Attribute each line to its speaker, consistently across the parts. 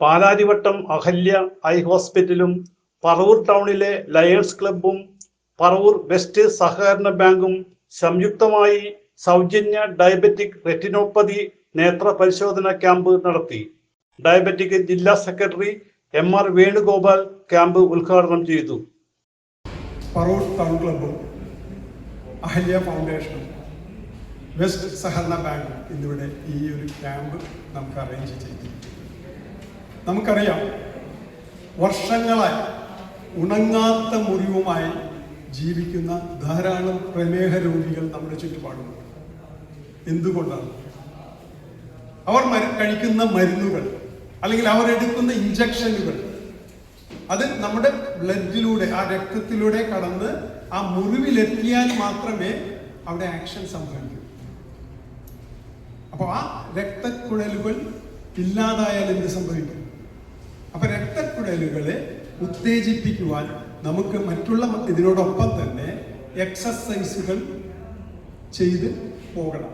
Speaker 1: Palarivattom Ahalya I ഹോസ്പിറ്റലും പറവൂർ ടൗണിലെ lions ക്ലബും Paravur west സഹകരണ ബാങ്കും സംയുക്തമായി സൗജന്യ ഡയബറ്റിക് റെറ്റിനോപ്പതി നേത്ര പരിശോധന ക്യാമ്പ് നടത്തി. ഡയബറ്റിക് ജില്ലാ secretary M R Venugopal camp ഉദ്ഘാടനം ചെയ്തു.
Speaker 2: പറവൂർ ടൗൺ ക്ലബ് അഹല്യ ഫൗണ്ടേഷനും വെസ്റ്റ് സഹകരണ ബാങ്ക് ഇന്നിവിടെ ഈ ഒരു ക്യാമ്പ് നമുക്ക് അറേഞ്ച് ചെയ്തു നമുക്കറിയാം വർഷങ്ങളായി ഉണങ്ങാത്ത മുറിവുമായി ജീവിക്കുന്ന ധാരാളം പ്രമേഹ രോഗികൾ നമ്മുടെ ചുറ്റുപാടുമുണ്ട്. എന്തുകൊണ്ടാണ്? അവർ കഴിക്കുന്ന മരുന്നുകൾ അല്ലെങ്കിൽ അവർ എടുക്കുന്ന ഇഞ്ചക്ഷനുകൾ അത് നമ്മുടെ ബ്ലഡിലൂടെ ആ രക്തത്തിലൂടെ കടന്ന് ആ മുറിവിലെത്തിയാൽ മാത്രമേ അവിടെ ആക്ഷൻ സംഭവിക്കൂ. അപ്പോൾ ആ രക്തക്കുഴലുകൾ ഇല്ലാതായാൽ എന്ത് സംഭവിക്കും? അപ്പൊ രക്തക്കുഴലുകളെ ഉത്തേജിപ്പിക്കുവാൻ നമുക്ക് മറ്റുള്ള ഇതിനോടൊപ്പം തന്നെ എക്സസൈസുകൾ ചെയ്ത് പോകണം.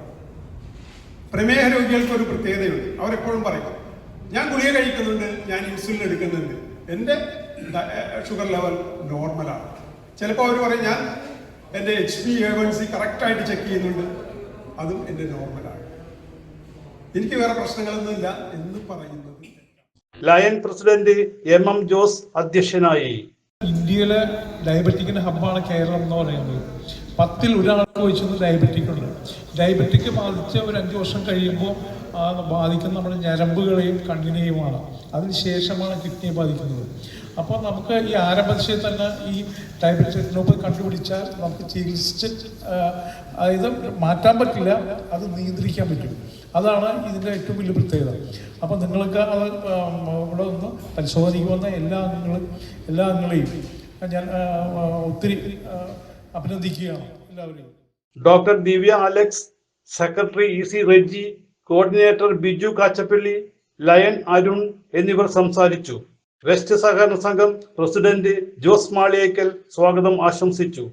Speaker 2: പ്രമേഹ രോഗികൾക്ക് ഒരു പ്രത്യേകതയുണ്ട്. അവരെപ്പോഴും പറയും ഞാൻ ഗുളിക കഴിക്കുന്നുണ്ട് ഞാൻ ഇൻസുലിൻ എടുക്കുന്നുണ്ട്. എന്റെ ഷുഗർ ലെവൽ നോർമലാണ് ചിലപ്പോൾ അവർ പറയും ഞാൻ എന്റെ H P A one C കറക്റ്റായിട്ട് ചെക്ക് ചെയ്യുന്നുണ്ട്. അതും എന്റെ നോർമലാണ് എനിക്ക് വേറെ പ്രശ്നങ്ങളൊന്നുമില്ല എന്ന് പറയുന്നത്
Speaker 1: lion president M M Jose അധ്യക്ഷനായി.
Speaker 3: ഇന്ത്യയിലെ ഡയബറ്റിക്കിന്റെ ഹബ്ബാണ് കേരളം എന്ന് പറയുന്നത്. പത്തിൽ ഒരാൾക്ക് വെച്ചത് ഡയബറ്റിക് ഉണ്ട് ഡയബറ്റിക് ബാധിച്ച ഒരു അഞ്ച് വർഷം കഴിയുമ്പോൾ ബാധിക്കുന്ന നമ്മുടെ ഞരമ്പുകളെയും കണ്ണിനെയുമാണ്. അതിനുശേഷമാണ് കിഡ്നിയെ ബാധിക്കുന്നത്. അപ്പോൾ നമുക്ക് ഈ ആരംഭത്തിൽ തന്നെ ഈ ഡയബറ്റിക് റെറ്റിനോപ്പതി കണ്ടുപിടിച്ചാൽ നമുക്ക് ചികിത്സിച്ച് അതായത് മാറ്റാൻ പറ്റില്ല അത് നിയന്ത്രിക്കാൻ പറ്റും. അതാണ് ഇതിന്റെ ഏറ്റവും വലിയ പ്രത്യേകത. അപ്പോൾ നിങ്ങൾക്ക് അത് ഇവിടെ ഒന്ന് പരിശോധനയ്ക്ക് എല്ലാ അംഗങ്ങളും എല്ലാ അംഗങ്ങളെയും ഞാൻ ഒത്തിരി അഭിനന്ദിക്കുകയാണ് എല്ലാവരെയും.
Speaker 1: Doctor Divya Alex secretary E C Reji coordinator Biju Kachappally lion Arun എന്നിവർ സംസാരിച്ചു. വെസ്റ്റ് സഹകരണ സംഘം പ്രസിഡന്റ് ജോസ് മാളിയേക്കൽ സ്വാഗതം ആശംസിച്ചു.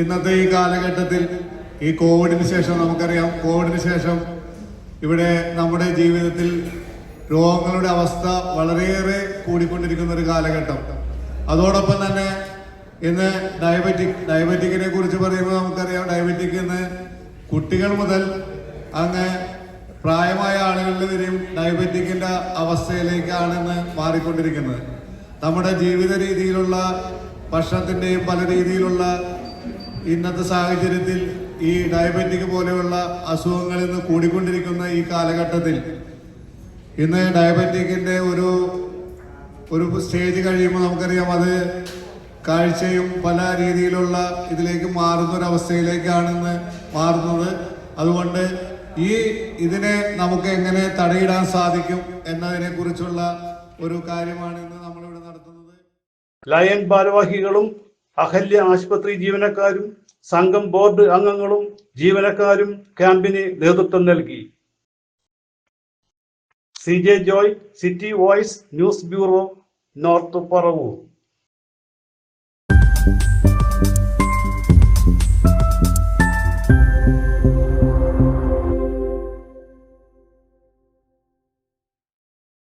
Speaker 4: ഇന്നത്തെ ഈ കാലഘട്ടത്തിൽ ഈ കോവിഡിന് ശേഷം നമുക്കറിയാം കോവിഡിന് ശേഷം ഇവിടെ നമ്മുടെ ജീവിതത്തിൽ രോഗങ്ങളുടെ അവസ്ഥ വളരെയേറെ കൂടിക്കൊണ്ടിരിക്കുന്ന ഒരു കാലഘട്ടം. അതോടൊപ്പം തന്നെ ഇന്ന് ഡയബറ്റിക് ഡയബറ്റിക്കിനെ കുറിച്ച് പറയുമ്പോൾ നമുക്കറിയാം ഡയബറ്റിക് ഇന്ന് കുട്ടികൾ മുതൽ അങ്ങ് പ്രായമായ ആളുകളിൽ വരെയും ഡയബറ്റിക്കിന്റെ അവസ്ഥയിലേക്കാണ് ഇന്ന് മാറിക്കൊണ്ടിരിക്കുന്നത്. നമ്മുടെ ജീവിത രീതിയിലുള്ള ഭക്ഷണത്തിന്റെയും പല രീതിയിലുള്ള ഇന്നത്തെ സാഹചര്യത്തിൽ ഈ ഡയബറ്റിക് പോലെയുള്ള അസുഖങ്ങളിൽ നിന്ന് കൂടിക്കൊണ്ടിരിക്കുന്ന ഈ കാലഘട്ടത്തിൽ ഇന്ന് ഡയബറ്റിക്കിന്റെ ഒരു ഒരു സ്റ്റേജ് കഴിയുമ്പോൾ നമുക്കറിയാം അത് കാഴ്ചയും പല രീതിയിലുള്ള ഇതിലേക്ക് മാറുന്ന ഒരു അവസ്ഥയിലേക്കാണെന്ന് മാറുന്നത്. അതുകൊണ്ട് ഈ ഇതിനെ നമുക്ക് എങ്ങനെ തടയിടാൻ സാധിക്കും എന്നതിനെ കുറിച്ചുള്ള ഒരു കാര്യമാണ് ഇന്ന് നമ്മൾ ഇവിടെ നടത്തുന്നത്.
Speaker 1: ലയൺ ഭാരവാഹികളും അഹല്യ ആശുപത്രി ജീവനക്കാരും സംഘം ബോർഡ് അംഗങ്ങളും ജീവനക്കാരും ക്യാമ്പിന് നേതൃത്വം നൽകി. C J Joy city voice news bureau north Paravur.